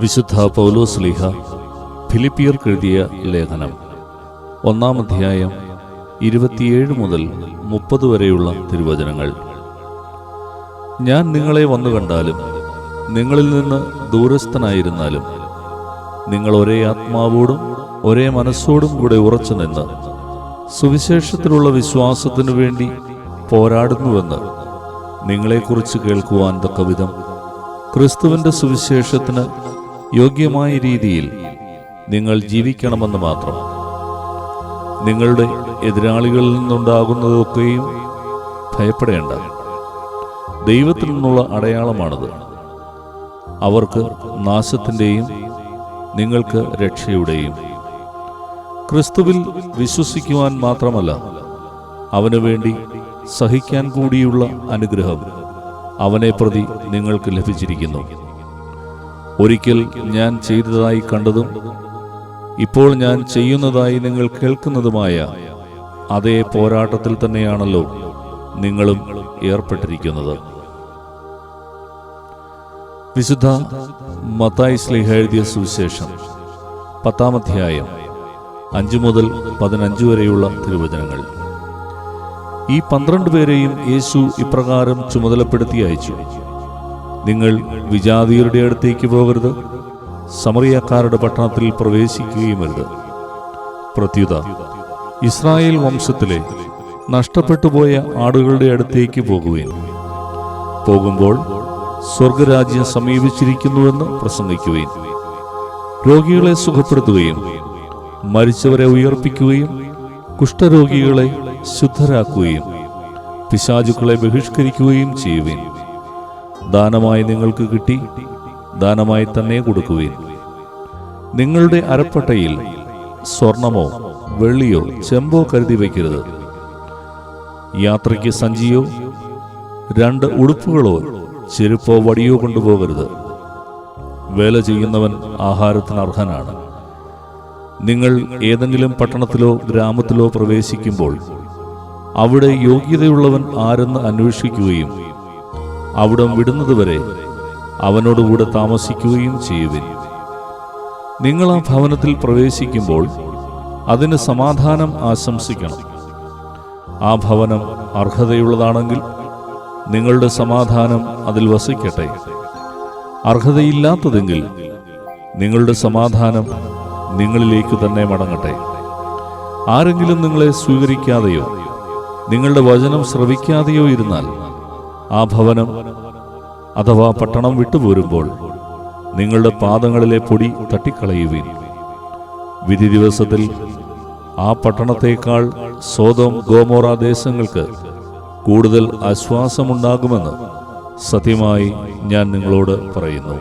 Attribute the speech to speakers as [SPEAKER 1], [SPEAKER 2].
[SPEAKER 1] വിശുദ്ധ പൗലോസ് ലീഹ ഫിലിപ്പിയർ എഴുതിയ ലേഖനം. ഒന്നാം അധ്യായം ഇരുപത്തിയേഴ് മുതൽ മുപ്പത് വരെയുള്ള തിരുവചനങ്ങൾ. ഞാൻ നിങ്ങളെ വന്നു കണ്ടാലും നിങ്ങളിൽ നിന്ന് ദൂരസ്ഥനായിരുന്നാലും നിങ്ങൾ ഒരേ ആത്മാവോടും ഒരേ മനസ്സോടും കൂടെ ഉറച്ചു നിന്ന് സുവിശേഷത്തിലുള്ള വിശ്വാസത്തിനു വേണ്ടി പോരാടുന്നുവെന്ന് നിങ്ങളെക്കുറിച്ച് കേൾക്കുവാൻ തക്കവിധം ക്രിസ്തുവിന്റെ സുവിശേഷത്തിന് യോഗ്യമായ രീതിയിൽ നിങ്ങൾ ജീവിക്കണമെന്ന് മാത്രം. നിങ്ങളുടെ എതിരാളികളിൽ നിന്നുണ്ടാകുന്നതൊക്കെയും ഭയപ്പെടേണ്ട. ദൈവത്തിൽ നിന്നുള്ള അടയാളമാണത്. അവർക്ക് നാശത്തിന്റെയും നിങ്ങൾക്ക് രക്ഷയുടെയും. ക്രിസ്തുവിൽ വിശ്വസിക്കുവാൻ മാത്രമല്ല അവനു വേണ്ടി സഹിക്കാൻ കൂടിയുള്ള അനുഗ്രഹം അവനെ പ്രതി നിങ്ങൾക്ക് ലഭിച്ചിരിക്കുന്നു. ഒരിക്കൽ ഞാൻ ചെയ്തതായി കണ്ടതും ഇപ്പോൾ ഞാൻ ചെയ്യുന്നതായി നിങ്ങൾ കേൾക്കുന്നതുമായ അതേ പോരാട്ടത്തിൽ തന്നെയാണല്ലോ നിങ്ങളും ഏർപ്പെട്ടിരിക്കുന്നത്. വിശുദ്ധ മത്തായി സ്ലിഹ എഴുതിയ സുവിശേഷം പത്താമധ്യായം അഞ്ചു മുതൽ പതിനഞ്ച് വരെയുള്ള തിരുവചനങ്ങൾ. ഈ പന്ത്രണ്ട് പേരെയും യേശു ഇപ്രകാരം ചുമതലപ്പെടുത്തി അയച്ചു. നിങ്ങൾ വിജാതിയരുടെ അടുത്തേക്ക് പോകരുത്. സമറിയക്കാരുടെ പട്ടണത്തിൽ പ്രവേശിക്കുകയും അരുത് പ്രത്യുത ഇസ്രായേൽ വംശത്തിലെ നഷ്ടപ്പെട്ടുപോയ ആടുകളുടെ അടുത്തേക്ക് പോകുകയും പോകുമ്പോൾ സ്വർഗരാജ്യം സമീപിച്ചിരിക്കുന്നുവെന്ന് പ്രസംഗിക്കുകയും രോഗികളെ സുഖപ്പെടുത്തുകയും മരിച്ചവരെ ഉയർപ്പിക്കുകയും കുഷ്ഠരോഗികളെ ശുദ്ധരാക്കുകയും പിശാചുക്കളെ ബഹിഷ്കരിക്കുകയും ചെയ്യുകയും ദാനമായി നിങ്ങൾക്ക് കിട്ടി ദാനമായി തന്നെ കൊടുക്കുവിൻ. നിങ്ങളുടെ അരപ്പട്ടയിൽ സ്വർണമോ വെള്ളിയോ ചെമ്പോ കരുതി വയ്ക്കരുത്. യാത്രയ്ക്ക് സഞ്ചിയോ രണ്ട് ഉടുപ്പുകളോ ചെരുപ്പോ വടിയോ കൊണ്ടുപോകരുത്. വേല ചെയ്യുന്നവൻ ആഹാരത്തിന് അർഹനാണ്. നിങ്ങൾ ഏതെങ്കിലും പട്ടണത്തിലോ ഗ്രാമത്തിലോ പ്രവേശിക്കുമ്പോൾ അവിടെ യോഗ്യതയുള്ളവൻ ആരെന്ന് അന്വേഷിക്കുകയും അവിടം വിടുന്നതുവരെ അവനോടുകൂടെ താമസിക്കുകയും ചെയ്യുവിൻ. നിങ്ങൾ ആ ഭവനത്തിൽ പ്രവേശിക്കുമ്പോൾ അതിന് സമാധാനം ആശംസിക്കണം. ആ ഭവനം അർഹതയുള്ളതാണെങ്കിൽ നിങ്ങളുടെ സമാധാനം അതിൽ വസിക്കട്ടെ. അർഹതയില്ലാത്തതെങ്കിൽ നിങ്ങളുടെ സമാധാനം നിങ്ങളിലേക്ക് തന്നെ മടങ്ങട്ടെ. ആരെങ്കിലും നിങ്ങളെ സ്വീകരിക്കാതെയോ നിങ്ങളുടെ വചനം ശ്രവിക്കാതെയോ ഇരുന്നാൽ ആ ഭവനം അഥവാ പട്ടണം വിട്ടുപോരുമ്പോൾ നിങ്ങളുടെ പാദങ്ങളിലെ പൊടി തട്ടിക്കളയുവിൻ. വിധി ദിവസത്തിൽ ആ പട്ടണത്തേക്കാൾ സ്വതം ഗോമോറ ദേശങ്ങൾക്ക് കൂടുതൽ ആശ്വാസമുണ്ടാകുമെന്ന് സത്യമായി ഞാൻ നിങ്ങളോട് പറയുന്നു.